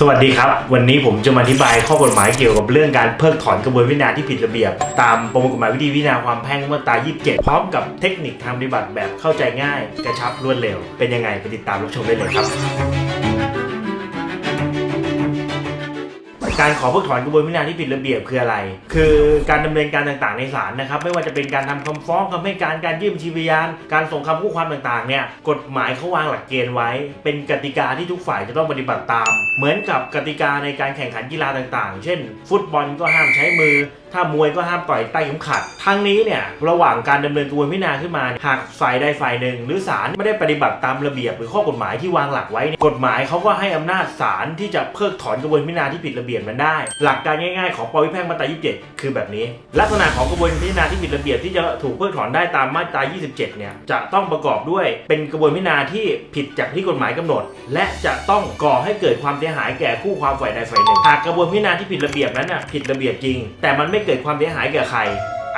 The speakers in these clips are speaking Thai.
สวัสดีครับ วันนี้ผมจะมาอธิบายข้อกฎหมายเกี่ยวกับเรื่องการเพิกถอนกระบวนวินารที่ผิดระเบียบ ตามประมวลกฎหมายวิธีพิจารณาความแพ่งมาตรา 27 พร้อมกับเทคนิคทางปฏิบัติแบบเข้าใจง่าย กระชับรวดเร็ว เป็นยังไงไปติดตามรับชมได้เลยครับ การขอเพิกถอนกระบวนพิจารที่ผิดระเบียบคืออะไร คือการดำเนินการต่างๆในศาลนะครับ ไม่ว่าจะเป็นการทำคำฟ้องคำให้การการยื่นบัญชีพยาน การส่งคำคู่ความต่างๆเนี่ยกฎหมายเขาวางหลักเกณฑ์ไว้ เป็นกติกาที่ทุกฝ่ายจะต้องปฏิบัติตาม เหมือนกับกติกาในการแข่งขันกีฬาต่างๆ เช่น ฟุตบอลก็ห้ามใช้มือถ้ามวยก็ห้ามต่อยใต้เข็มขัด ทั้งนี้เนี่ยระหว่างการดำเนินกระบวนพิจารณาขึ้นมา หากฝ่ายใดฝ่ายหนึ่ง หรือศาลไม่ได้ปฏิบัติตามระเบียบหรือข้อกฎหมายที่วางหลักไว้ กฎหมายเขาก็ให้อำนาจศาลที่จะเพิกถอนกระบวนพิจารณาที่ผิดระเบียบนั้นได้ หลักการง่ายๆของปวิแพ่งมาตรา 27 คือแบบนี้ ลักษณะของกระบวนพิจารณาที่ผิดระเบียบที่จะถูกเพิกถอนได้ตามมาตรา 27 เนี่ยจะต้องประกอบด้วยเป็นกระบวนพิจารณาที่ผิดจากที่กฎหมายกำหนด และจะต้องก่อให้เกิดความเสียหายแก่คู่ความฝ่ายใดฝ่ายหนึ่ง หากกระบวนพิจารณาที่ผิดระเบียบนั้นน่ะผิดระเบียบจริง แต่มันไไม่เกิดความเสียหายแก่ใคร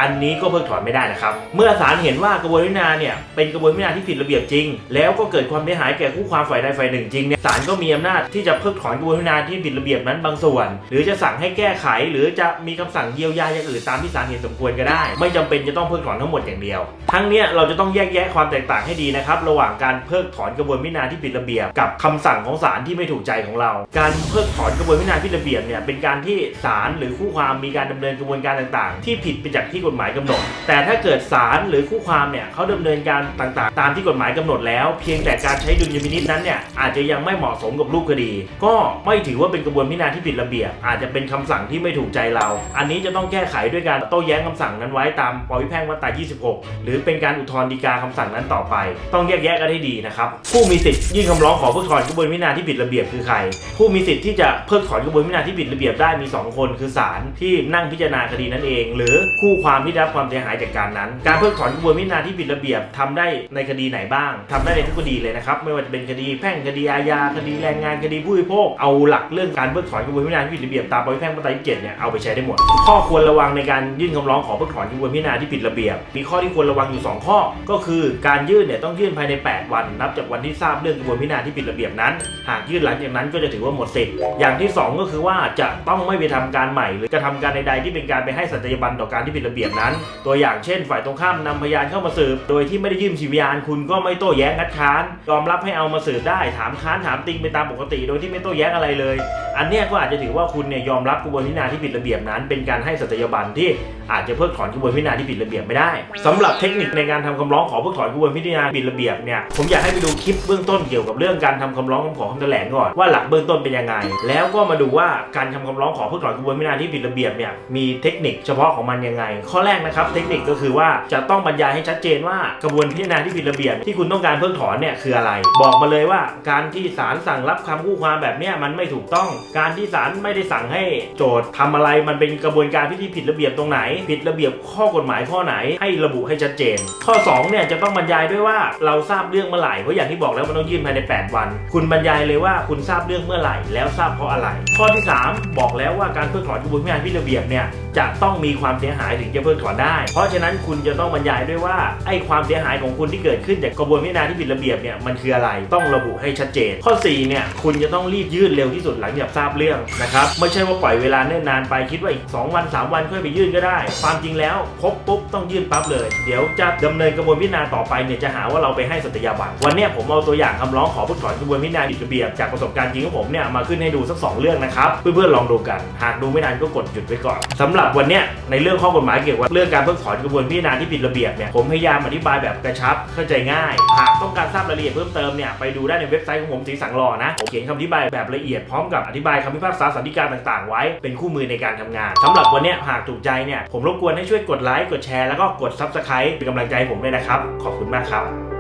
อันนี้ก็เพิกถอนไม่ได้นะครับ เมื่อศาลเห็นว่ากระบวนพิจารณาเนี่ยเป็นกระบวนพิจารณาที่ผิดระเบียบจริง แล้วก็เกิดความเสียหายแก่คู่ความฝ่ายใดฝ่ายหนึ่งจริงเนี่ยศาลก็มีอำนาจที่จะเพิกถอนกระบวนพิจารณาที่ผิดระเบียบนั้นบางส่วน หรือจะสั่งให้แก้ไข หรือจะมีคำสั่งเยียวยาอย่างอื่นตามที่ศาลเห็นสมควรก็ได้ ไม่จำเป็นจะต้องเพิกถอนทั้งหมดอย่างเดียว ทั้งเนี้ยเราจะต้องแยกแยะความแตกต่างให้ดีนะครับระหว่างการเพิกถอนกระบวนพิจารณาที่ผิดระเบียบ กับคำสั่งของศาลที่ไม่ถูกใจของเรา การเพิกถอนกระบวนพิจารณาที่ผิดระเบียบเนี่ยเป็นการที่ศาลหรือคู่ความมีการดำเนินกระบวนการต่าง ๆ ที่ผิดไปจากที่กฎหมายกำหนด แต่ถ้าเกิดศาลหรือคู่ความเนี่ยเขาดำเนินการต่างๆ ตามที่กฎหมายกำหนดแล้ว เพียงแต่การใช้ดุลยพินิจนั้นเนี่ยอาจจะยังไม่เหมาะสมกับรูปคดี ก็ไม่ถือว่าเป็นกระบวนพิจารณาที่ผิดระเบียบ อาจจะเป็นคำสั่งที่ไม่ถูกใจเรา อันนี้จะต้องแก้ไขด้วยการโต้แย้งคำสั่งนั้นไว้ตามปวิแพ่งมาตรา26 หรือเป็นการอุทธรณ์ฎีกาคำสั่งนั้นต่อไป ต้องแยกแยะกันให้ดีนะครับผู้มีสิทธิ์ยื่นคำร้องขอเพิกถอนกระบวนพิจารณาที่ผิดระเบียบคือใคร ผู้มีสิทธิ์ที่จะเพิกถอนกระบวนพิจารณาที่ผิดระเบียบได้มี 2 คน คือศาลที่นั่งพิจารณาคดีนั้นเอง หรือคู่ความที่ได้รับความเสียหายจากการนั้น การเพิกถอนกระบวนพิจารณาที่ผิดระเบียบทำได้ในคดีไหนบ้างทำได้ในทุกคดีเลยนะครับ ไม่ว่าจะเป็นคดีแพ่งคดีอาญาคดีแรงงานคดีผู้บริโภคเอาหลักเรื่องการเพิกถอนกระบวนพิจารณาที่ผิดระเบียบตามปวิแพ่งมาตรา27เนี่ยเอาไปใช้ได้หมด ข้อควรระวังในการยื่นคำร้องขอเพิกถอนกระบวนพิจารณาที่ผิดระเบียบ มีข้อที่ควรระวังอยู่ 2 ข้อ ก็คือการยื่นเนี่ยต้องยื่นภายใน 8 วัน นับจากวันที่ทราบเรื่องกระบวนพิจารณาที่ผิดระเบียบนั้น หากยื่นหลังจากนั้นก็จะถือว่าหมดสิทธิ์ อย่างที่ 2 ก็คือว่าจะต้องไม่ไปทำการใหม่ หรือกระทำการใดๆที่เป็นการไปให้สัตยาบันต่อการที่ผิดระเบียบนั้น ตัวอย่างเช่น ฝ่ายตรงข้ามนำพยานเข้ามาสืบ โดยที่ไม่ได้ยื่นชีพยานคุณก็ไม่โต้แย้งคัดค้าน ยอมรับให้เอามาสืบได้ถามค้านถามติงไปตามปกติ โดยที่ไม่โต้แย้งอะไรเลย อันเนี้ยก็อาจจะถือว่าคุณเนี่ยยอมรับกระบวนพิจารณาที่ผิดระเบียบนั้น เป็นการให้สัตยาบันที่อาจจะเพิกถอนกระบวนพิจารณาที่ผิดระเบียบไม่ได้สำหรับเทคนิคในการทำคำร้องขอเพิกถอนกระบวนพิจารณาผิดระเบียบเนี่ยผมอยากให้ไปดูคลิปเบื้องต้นเกี่ยวกับเรื่องการทำคำร้องขอคำแถลงก่อนว่าหลักเบื้องต้นเป็นยังไง แล้วก็มาดูว่าการทำคำร้องขอเพิกถอนกระบวนพิจารณาที่ผิดระเบียบเนี่ยมีเทคนิคเฉพาะของมันยังไงข้อแรกนะครับเทคนิคก็คือว่าจะต้องบรรยายให้ชัดเจนว่ากระบวนพิจารณาที่ผิดระเบียบที่คุณต้องการเพิกถอนเนี่ยคืออะไร บอกมาเลยว่าการที่ศาลสั่งรับคำคู่ความแบบเนี้ยมันไม่ถูกต้องการที่ศาลไม่ได้สั่งให้โจทย์ทำอะไรมันเป็นกระบวนการที่ผิดระเบียบตรงไหน ผิดระเบียบข้อกฎหมายข้อไหนให้ระบุให้ชัดเจน ข้อ2เนี่ยจะต้องบรรยายด้วยว่าเราทราบเรื่องเมื่อไหร่เพราะอย่างที่บอกแล้วมันต้องยื่นภายใน 8 วัน คุณบรรยายเลยว่าคุณทราบเรื่องเมื่อไหร่ แล้วทราบเพราะอะไร ข้อที่ 3 บอกแล้วว่าการเพิกถอนกระบวนการผิดระเบียบเนี่ยจะต้องมีความเสียหายถึงจะเพิกถอนได้ เพราะฉะนั้นคุณจะต้องบรรยายด้วยว่าไอ้ความเสียหายของคุณที่เกิดขึ้นจากกระบวนพิจารณาที่ผิดระเบียบเนี่ยมันคืออะไรต้องระบุให้ชัดเจน ข้อ4เนี่ยคุณจะต้องรีบยื่นเร็วที่สุดหลังจากทราบเรื่องนะครับไม่ใช่ว่าปล่อยเวลาเนิ่นนานไปคิดว่าอีก 2 วัน 3 วันค่อยไปยื่นก็ได้ ความจริงแล้วพบปุ๊บต้องยื่นปั๊บเลย เดี๋ยวจะดำเนินกระบวนพิจารณาต่อไปเนี่ยจะหาว่าเราไปให้สัตยาบันวันนี้ผมเอาตัวอย่างคำร้องขอเพิกถอนกระบวนพิจารณาผิดระเบียบจากประสบการณ์จริงของผมเนี่ยมาขึ้นให้ดูสักสองเรื่องนะครับเพื่อนๆลองดูกัน หากดูไม่ทันก็กดหยุดไว้ก่อนสำหรับวันนี้ในเรื่องข้อกฎหมายกี่ยวกับเรื่องการเพิกถอนกระบวนพิจารณาที่ผิดระเบียบเนี่ยผมพยายามอธิบายแบบกระชับเข้าใจง่ายหากต้องการทราบรายละเอียดเพิ่มเติมเนี่ยไปดูได้ในเว็บไซต์ของผมสีสังรอนะผมเขียนคำอธิบายแบบละเอียดพร้อมกับอธิบายคำพิพากษาสันติการต่างๆ ไว้เป็นคู่มือในการทำงานสำหรับวันนี้หากถูกใจเนี่ยผมรบกวนให้ช่วยกดไลค์กดแชร์แล้วก็กดซับสไครต์เป็นกำลังใจให้ผมด้วยนะครับ ขอบคุณมากครับ